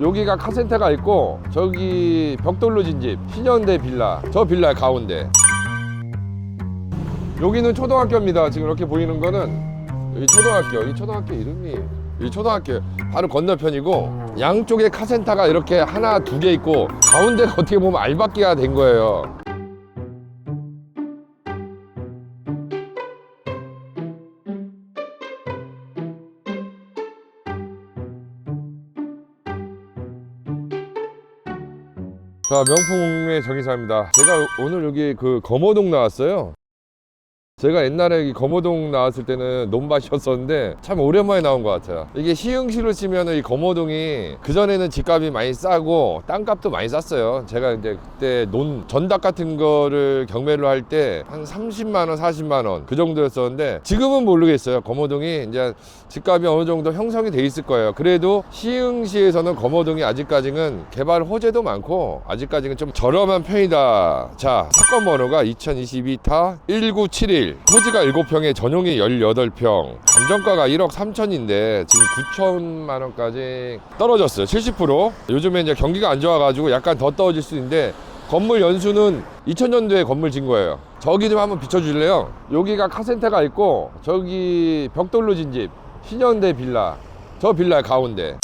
여기가 카센터가 있고 저기 벽돌로 진집 신현대 빌라 저 빌라 가운데. 여기는 초등학교입니다. 지금 이렇게 보이는 거는 이 초등학교 이 초등학교 이름이 이 초등학교 바로 건너편이고 양쪽에 카센터가 이렇게 하나 두 개 있고 가운데가 어떻게 보면 알박기가 된 거예요 자 명품의 정의사입니다. 제가 오늘 여기 그 검호동 나왔어요 제가 옛날에 이 검호동 나왔을 때는 논밭이었었는데 참 오랜만에 나온 것 같아요. 이게 시흥시로 치면 이 검호동이 그전에는 집값이 많이 싸고 땅값도 많이 쌌어요. 제가 이제 그때 논 전닭 같은 거를 경매를 할때 한 30만원 40만원 그 정도였었는데 지금은 모르겠어요. 검호동이 이제 집값이 어느 정도 형성이 돼 있을 거예요. 그래도 시흥시에서는 검호동이 아직까지는 개발 호재도 많고 아직까지는 좀 저렴한 편이다. 자 사건 번호가 2022타 1971 토지가 7평에 전용이 18평. 감정가가 1억 3천인데 지금 9천만 원까지 떨어졌어요. 70% 요즘에 이제 경기가 안 좋아가지고 약간 더 떨어질 수 있는데 건물 연수는 2000년도에 건물 진 거예요. 저기 좀 한번 비춰줄래요? 여기가 카센터가 있고 저기 벽돌로 진 집. 신현대 빌라. 저 빌라 가운데.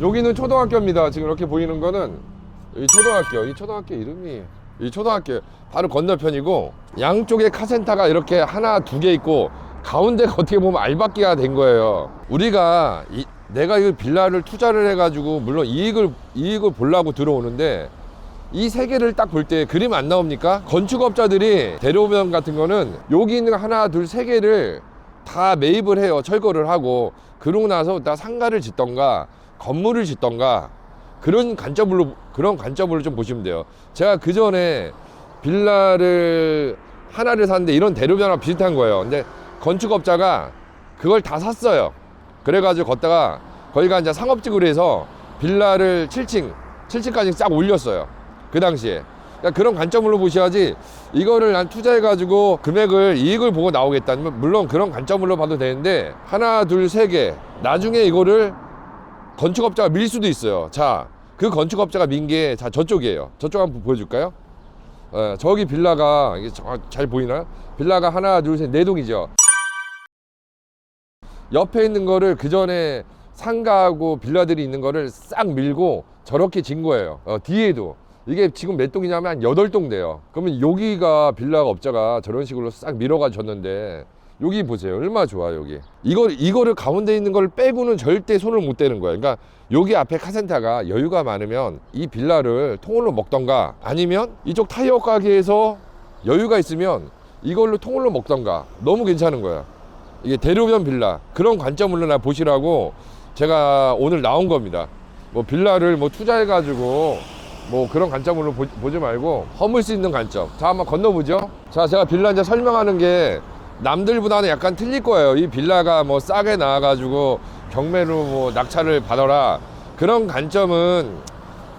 여기는 초등학교입니다. 지금 이렇게 보이는 거는. 이 초등학교. 이 초등학교 이름이 이 초등학교 바로 건너편이고 양쪽에 카센터가 이렇게 하나 두 개 있고 가운데가 어떻게 보면 알박기가 된 거예요 우리가 이, 내가 이 빌라를 투자를 해가지고 물론 이익을 이익을 보려고 들어오는데 이 세 개를 딱 볼 때 그림 안 나옵니까? 건축업자들이 데려오면 같은 거는 여기 있는 하나 둘 세 개를 다 매입을 해요 철거를 하고 그러고 나서 다 상가를 짓던가 건물을 짓던가 그런 관점으로 그런 관점으로 좀 보시면 돼요. 제가 그 전에 빌라를 하나를 샀는데 이런 대로변화 비슷한 거예요. 근데 건축업자가 그걸 다 샀어요. 그래가지고 걷다가 거기가 이제 상업지구로 해서 빌라를 7층, 7층까지 싹 올렸어요. 그 당시에. 그러니까 그런 관점으로 보셔야지 이거를 난 투자해가지고 금액을 이익을 보고 나오겠다면 물론 그런 관점으로 봐도 되는데 하나, 둘, 세 개. 나중에 이거를 건축업자가 밀 수도 있어요. 자, 그 건축업자가 민게 자 저쪽이에요. 저쪽 한번 보여줄까요? 예, 저기 빌라가 이게 저- 잘 보이나요? 빌라가 하나, 둘, 셋, 네 동이죠. 옆에 있는 거를 그 전에 상가하고 빌라들이 있는 거를 싹 밀고 저렇게 진 거예요. 어, 뒤에도. 이게 지금 몇 동이냐면 한 여덟 동 돼요. 그러면 여기가 빌라가 업자가 저런 식으로 싹 밀어가 줬는데 여기 보세요. 얼마나 좋아 여기. 이거 이거를 가운데 있는 걸 빼고는 절대 손을 못 대는 거예요. 그러니까 여기 앞에 카센터가 여유가 많으면 이 빌라를 통으로 먹던가 아니면 이쪽 타이어 가게에서 여유가 있으면 이걸로 통으로 먹던가 너무 괜찮은 거야. 이게 대로변 빌라 그런 관점으로 나 보시라고 제가 오늘 나온 겁니다. 뭐 빌라를 뭐 투자해 가지고 뭐 그런 관점으로 보, 보지 말고 허물 수 있는 관점. 자 한번 건너보죠. 자 제가 빌라 이제 설명하는 게 남들보다는 약간 틀릴 거예요. 이 빌라가 뭐 싸게 나와가지고 경매로 뭐 낙찰을 받아라 그런 관점은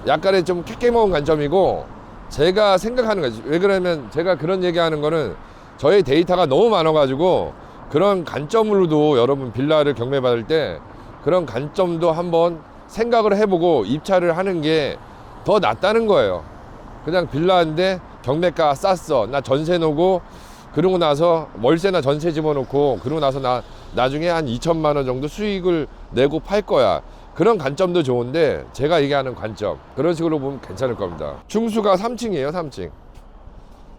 약간의 좀 캐캐먹은 관점이고 제가 생각하는 거지. 왜 그러면 제가 그런 얘기하는 거는 저의 데이터가 너무 많아가지고 그런 관점으로도 여러분 빌라를 경매 받을 때 그런 관점도 한번 생각을 해보고 입찰을 하는 게 더 낫다는 거예요. 그냥 빌라인데 경매가 쌌어. 나 전세 놓고 그러고 나서 월세나 전세 집어넣고 그러고 나서 나 나중에 한 2천만 원 정도 수익을 내고 팔 거야. 그런 관점도 좋은데 제가 얘기하는 관점 그런 식으로 보면 괜찮을 겁니다. 중수가 3층이에요, 3층.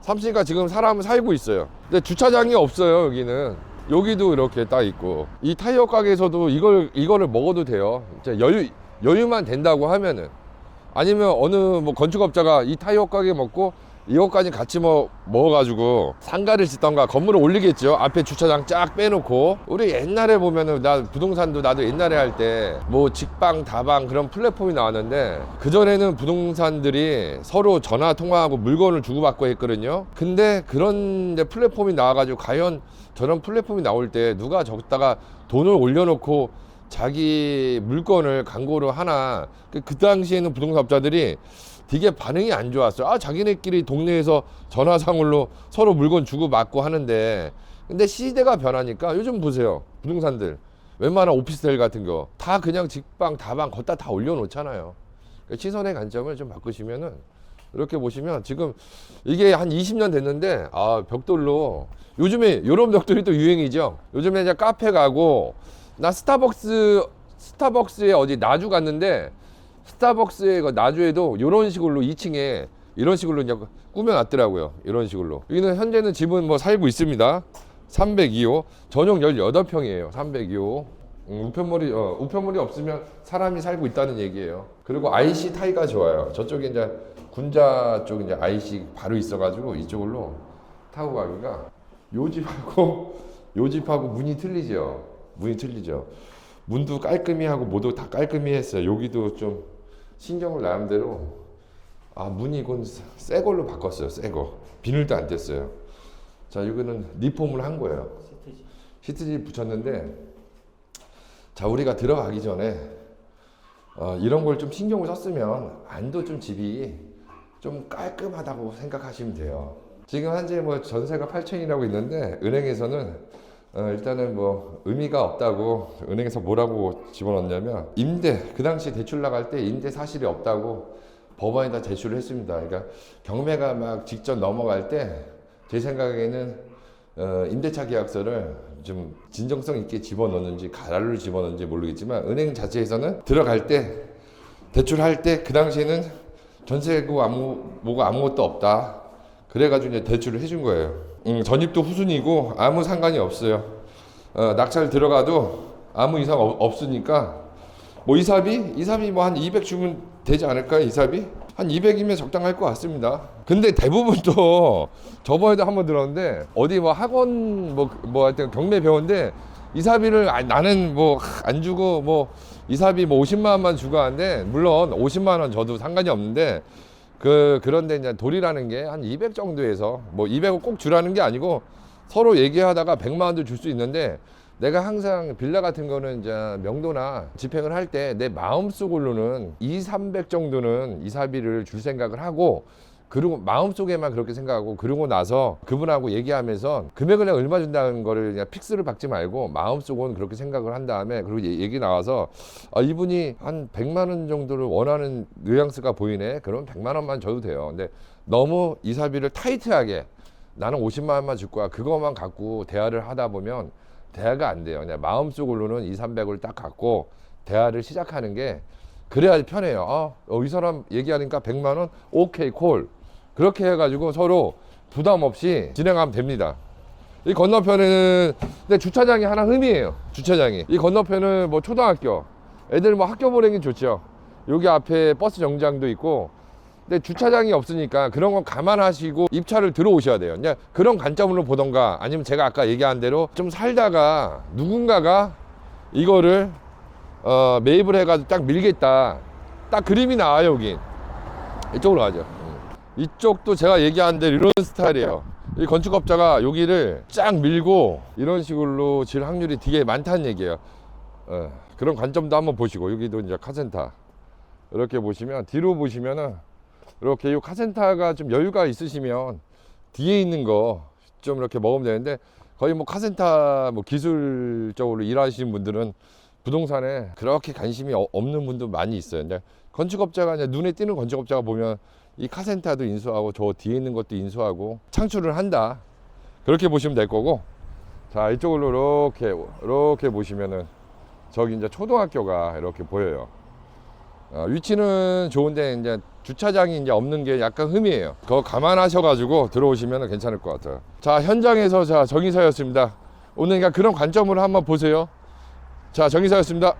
3층이니까 지금 사람은 살고 있어요. 근데 주차장이 없어요, 여기는. 여기도 이렇게 딱 있고 이 타이어 가게에서도 이걸 이거를 먹어도 돼요. 여유 여유만 된다고 하면은 아니면 어느 뭐 건축업자가 이 타이어 가게 먹고 이것까지 같이 뭐 먹어가지고 상가를 짓던가 건물을 올리겠죠. 앞에 주차장 쫙 빼놓고. 우리 옛날에 보면은 나 부동산도 나도 옛날에 할 때 뭐 직방 다방 그런 플랫폼이 나왔는데 그전에는 부동산들이 서로 전화 통화하고 물건을 주고받고 했거든요. 근데 그런 이제 플랫폼이 나와가지고 과연 저런 플랫폼이 나올 때 누가 저기다가 돈을 올려놓고 자기 물건을 광고로 하나. 그, 그 당시에는 부동산업자들이 되게 반응이 안 좋았어요. 아 자기네끼리 동네에서 전화상으로 서로 물건 주고 받고 하는데 근데 시대가 변하니까 요즘 보세요 부동산들 웬만한 오피스텔 같은 거 다 그냥 직방 다방 걷다 다 올려놓잖아요. 그러니까 시선의 관점을 좀 바꾸시면은 이렇게 보시면 지금 이게 한 20년 됐는데 아 벽돌로 요즘에 이런 벽돌이 또 유행이죠. 요즘에 이제 카페 가고 나 스타벅스 스타벅스에 어디 나주 갔는데 스타벅스의 그 나주에도 이런 식으로 2층에 이런 식으로 이제 꾸며놨더라고요. 이런 식으로. 여기는 현재는 집은 뭐 살고 있습니다. 302호 전용 18평이에요. 302호. 음, 우편물이 어, 우편물이 없으면 사람이 살고 있다는 얘기예요. 그리고 IC 타이가 좋아요. 저쪽에 이제 군자 쪽 이제 IC 바로 있어가지고 이쪽으로 타고 가기가 요 집하고 요 집하고 문이 틀리죠. 문이 틀리죠. 문도 깔끔히 하고 모두 다 깔끔히 했어요. 여기도 좀 신경을 나름대로 아 문이 이건 새 걸로 바꿨어요. 새 거. 비닐도 안 뗐어요. 자 이거는 리폼을 한 거예요. 시트지 붙였는데 자 우리가 들어가기 전에 어, 이런 걸 좀 신경을 썼으면 안도 좀 집이 좀 깔끔하다고 생각하시면 돼요. 지금 현재 뭐 전세가 8천이라고 있는데 은행에서는 어, 일단은 뭐 의미가 없다고 은행에서 뭐라고 집어넣냐면 임대 그 당시 대출 나갈 때 임대 사실이 없다고 법원에다 제출을 했습니다. 그러니까 경매가 막 직접 넘어갈 때 제 생각에는 어, 임대차 계약서를 좀 진정성 있게 집어넣는지 가랄로 집어넣는지 모르겠지만 은행 자체에서는 들어갈 때 대출할 때 그 당시에는 전세고 아무 뭐가 아무것도 없다. 그래가지고 이제 대출을 해준 거예요. 음, 전입도 후순이고 아무 상관이 없어요. 어, 낙찰 들어가도 아무 이상 없, 없으니까 뭐 이삽이 이삽이 뭐한 200 주면 되지 않을까요? 이삽이 한 200이면 적당할 것 같습니다. 근데 대부분 또 저번에도 한번 들었는데 어디 뭐 학원 뭐 뭐 하여튼 경매 배웠는데 이사비를 아, 나는 뭐 안 주고 뭐 이사비 뭐 50만 원만 주고 하는데 물론 50만 원 저도 상관이 없는데 그 그런데 이제 돌이라는 게 한 200 정도에서 뭐 200을 꼭 주라는 게 아니고 서로 얘기하다가 100만 원도 줄 수 있는데 내가 항상 빌라 같은 거는 이제 명도나 집행을 할 때 내 마음속으로는 2, 300 정도는 이사비를 줄 생각을 하고 그리고 마음속에만 그렇게 생각하고 그러고 나서 그분하고 얘기하면서 금액을 내가 얼마 준다는 거를 그냥 픽스를 박지 말고 마음속은 그렇게 생각을 한 다음에 그리고 얘- 얘기 나와서 아, 이분이 한 100만 원 정도를 원하는 뉘앙스가 보이네. 그러면 100만 원만 줘도 돼요. 근데 너무 이사비를 타이트하게 나는 50만 원만 줄 거야. 그것만 갖고 대화를 하다 보면 대화가 안 돼요. 그냥 마음속으로는 2, 300을 딱 갖고 대화를 시작하는 게 그래야 편해요. 어, 어, 이 사람 얘기하니까 100만 원, 오케이 콜. 그렇게 해가지고 서로 부담 없이 진행하면 됩니다. 이 건너편에는 근데 주차장이 하나 흠이에요. 주차장이 이 건너편은 뭐 초등학교 애들 뭐 학교 보내기 좋죠. 여기 앞에 버스 정장도 있고. 근데 주차장이 없으니까 그런 건 감안하시고 입찰을 들어오셔야 돼요. 그냥 그런 관점으로 보던가 아니면 제가 아까 얘기한 대로 좀 살다가 누군가가 이거를 어, 매입을 해가지고 딱 밀겠다. 딱 그림이 나와요, 여기. 이쪽으로 가죠. 음. 이쪽도 제가 얘기한 대로 이런 스타일이에요. 이 건축업자가 여기를 쫙 밀고 이런 식으로 질 확률이 되게 많다는 얘기예요. 어, 그런 관점도 한번 보시고 여기도 이제 카센터 이렇게 보시면 뒤로 보시면은 이렇게 이 카센터가 좀 여유가 있으시면 뒤에 있는 거 좀 이렇게 먹으면 되는데 거의 뭐 카센터 뭐 기술적으로 일하시는 분들은 부동산에 그렇게 관심이 어- 없는 분도 많이 있어요. 근데 건축업자가 이제 눈에 띄는 건축업자가 보면 이 카센터도 인수하고 저 뒤에 있는 것도 인수하고 창출을 한다. 그렇게 보시면 될 거고. 자, 이쪽으로 이렇게 이렇게 보시면은 저기 이제 초등학교가 이렇게 보여요. 어, 위치는 좋은데 이제 주차장이 이제 없는 게 약간 흠이에요. 그거 감안하셔가지고 들어오시면 괜찮을 것 같아요. 자, 현장에서 자 정의사였습니다. 오늘 그러니까 그런 관점으로 한번 보세요. 자, 정의사였습니다.